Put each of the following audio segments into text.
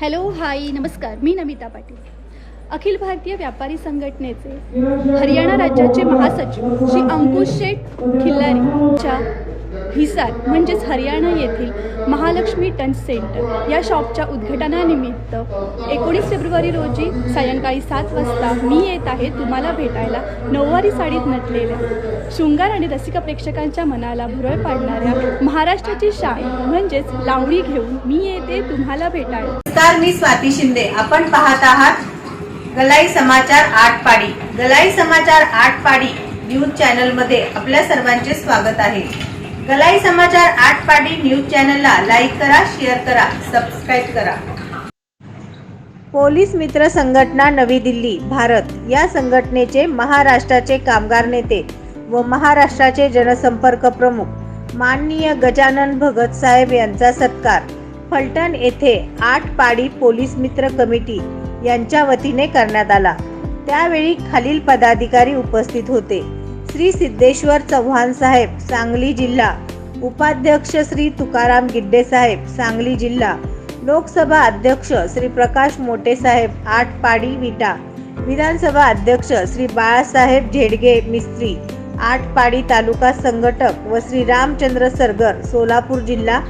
Hello hi नमस्कार मी नमिता पाटील. अखिल भारतीय व्यापारी संघटनेचे हरियाणा राज्याचे महासचिव श्री अंकुश शेठ खिल्लारीच्या हिसार म्हणजेच हरियाणा येथील महालक्ष्मी टन सेंटर या शॉपच्या उद्घाटनानिमित्त एकोणीस फेब्रुवारी रोजी सायंकाळी सात वाजता मी येत आहे तुम्हाला भेटायला. नऊवारी साडीत नटलेल्या शृंगार आणि रसिका प्रेक्षकांच्या मनाला भुरळ पाडणाऱ्या महाराष्ट्राची शाई म्हणजेच लावणी घेऊन मी येते तुम्हाला भेटायला. नमस्कार मी स्वाती शिंदे. आपण पाहत आहात गलाई समाचार आठ पाडी गलाई समाचार आठ पाडी न्यूज चॅनलमध्ये आपल्या सर्वांचे स्वागत आहे. गलाई समाचार आठ पाडी न्यूज चॅनलला लाईक करा शेअर करा सबस्क्राईब करा. पोलीस मित्र संघटना नवी दिल्ली भारत. या संघटनेचे महाराष्ट्राचे कामगार नेते व महाराष्ट्राचे जनसंपर्क प्रमुख माननीय गजानन भगत साहेब यांचा सत्कार. फलटण येथे आठ पाडी पोलीस मित्र कमिटी यांच्या वतीने करण्यात आला. त्यावेळी खालील पदाधिकारी उपस्थित होते. श्री सिद्धेश्वर चव्हाण साहेब सांगली जिल्हा. उपाध्यक्ष श्री तुकाराम गिड्डे साहेब सांगली जिल्हा. लोकसभा अध्यक्ष श्री प्रकाश मोटे साहेब आठ पाडी विटा. विधानसभा अध्यक्ष श्री बाळासाहेब झेडगे मिस्त्री. आठ पाडी तालुका संघटक व श्री रामचंद्र सरगर सोलापूर जिल्हा.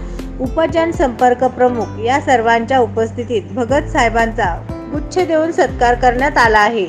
उपजन संपर्क प्रमुख या सर्वांच्या उपस्थितीत भगत साहेबांचा गुच्छ देऊन सत्कार करण्यात आला आहे.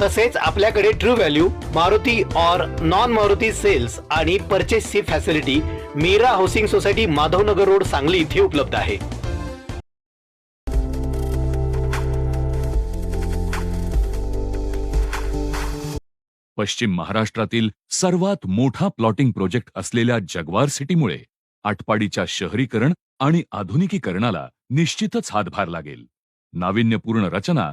तसेच आपल्याकडे ट्रू व्हॅल्यू मारुती और नॉन मारुती सेल्स आणि परचेसची facility Meera housing society Madhavnagar road Sangli इथे उपलब्ध आहे. पश्चिम महाराष्ट्रातील सर्वात मोठा प्लॉटिंग प्रोजेक्ट असलेल्या जगवार सिटीमुळे आटपाडीच्या शहरीकरण आणि आधुनिकीकरणाला निश्चितच हातभार लागेल. नाविन्यपूर्ण रचना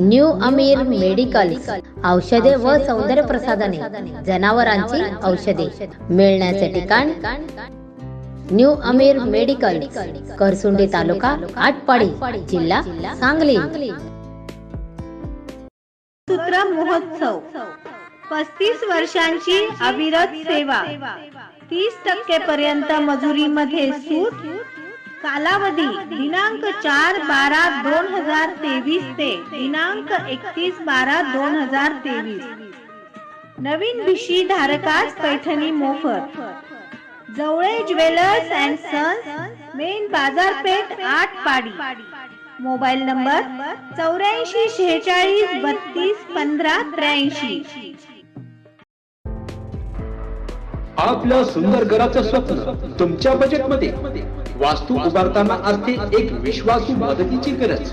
new Amir medical औषधे व सौंदर्य प्रसाधने जनावरांची औषधे मिळण्याचे ठिकाण न्यू अमीर मेडिकल करसुंडी तालुका आटपाडी जिल्हा सांगली. सूत्र महोत्सव पस्तीस वर्षांची अविरत सेवा तीस टक्के पर्यंत मजुरीमध्ये सूट कालावधी दिनांक चार बारा दोन हजार तेवीस ते दिनांक एकतीस बारा दोन हजार तेवीस. नवीन विषयी धारकास पैठणी मोफत. Jawale jewellers and sons main बाजारपेठ आठ पाडी. मोबाईल नंबर चौऱ्याऐंशी शेहेचाळीस बत्तीस पंधरा त्र्याऐंशी. आपल्या सुंदर घराचं स्वप्न तुमच्या बजेटमध्ये वास्तू उभारताना असते एक विश्वासू मदतीची गरज.